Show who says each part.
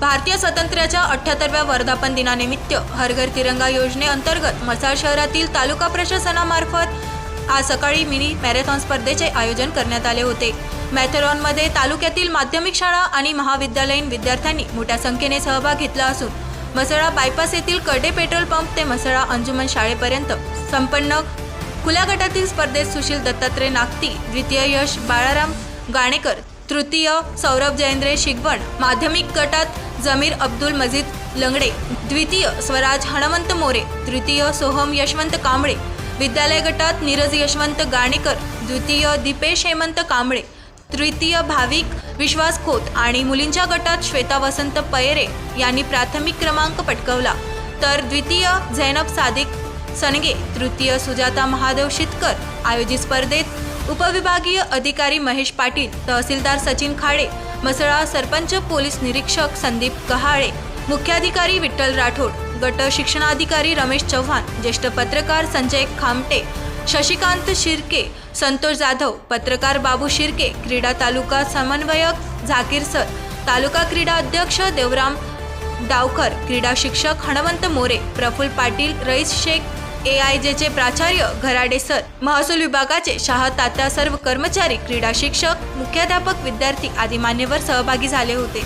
Speaker 1: भारतीय स्वातंत्र्याच्या अठ्ठ्याहत्तरव्या वर्धापन दिनानिमित्त हरघर तिरंगा योजनेअंतर्गत मसाळ शहरातील तालुका प्रशासनामार्फत आज सकाळी मिनी मॅरेथॉन स्पर्धेचे आयोजन करण्यात आले होते. मॅथेरॉनमध्ये तालुक्यातील माध्यमिक शाळा आणि महाविद्यालयीन विद्यार्थ्यांनी मोठ्या संख्येने सहभाग घेतला असून मसळा बायपास येथील कडे पेट्रोल पंप ते मसळा अंजुमन शाळेपर्यंत संपन्न खुल्या गटातील स्पर्धेत सुशील दत्तात्रय नागती द्वितीय यश बाळाराम गाणेकर तृतीय सौरभ जयेंद्रे शिगवण माध्यमिक गटात जमीर अब्दुल मजीद लंगडे द्वितीय स्वराज हणमंत मोरे तृतीय सोहम यशवंत कांबळे विद्यालय गटात नीरज यशवंत गाणेकर द्वितीय दीपेश हेमंत कांबळे तृतीय भाविक विश्वास खोत आणि मुलींच्या गटात श्वेता वसंत पैरे यांनी प्राथमिक क्रमांक पटकवला. तर द्वितीय झैनब सादिक सनगे तृतीय सुजाता महादेव शितकर आयोजित स्पर्धेत उपविभागीय अधिकारी महेश पाटील तहसीलदार सचिन खाडे मसळा सरपंच पोलीस निरीक्षक संदीप कहाळे मुख्याधिकारी विठ्ठल राठोड गट शिक्षणाधिकारी रमेश चव्हाण ज्येष्ठ पत्रकार संजय खामटे शशिकांत शिर्के संतोष जाधव पत्रकार बाबू शिर्के क्रीडा तालुका समन्वयक झाकीर सर तालुका क्रीडा अध्यक्ष देवराम डावकर क्रीडा शिक्षक हणवंत मोरे प्रफुल्ल पाटील रईस शेख ए आय जेचे प्राचार्य घराडे सर महसूल विभागाचे शाह तात्या सर्व कर्मचारी क्रीडा शिक्षक मुख्याध्यापक विद्यार्थी आदी मान्यवर सहभागी झाले होते.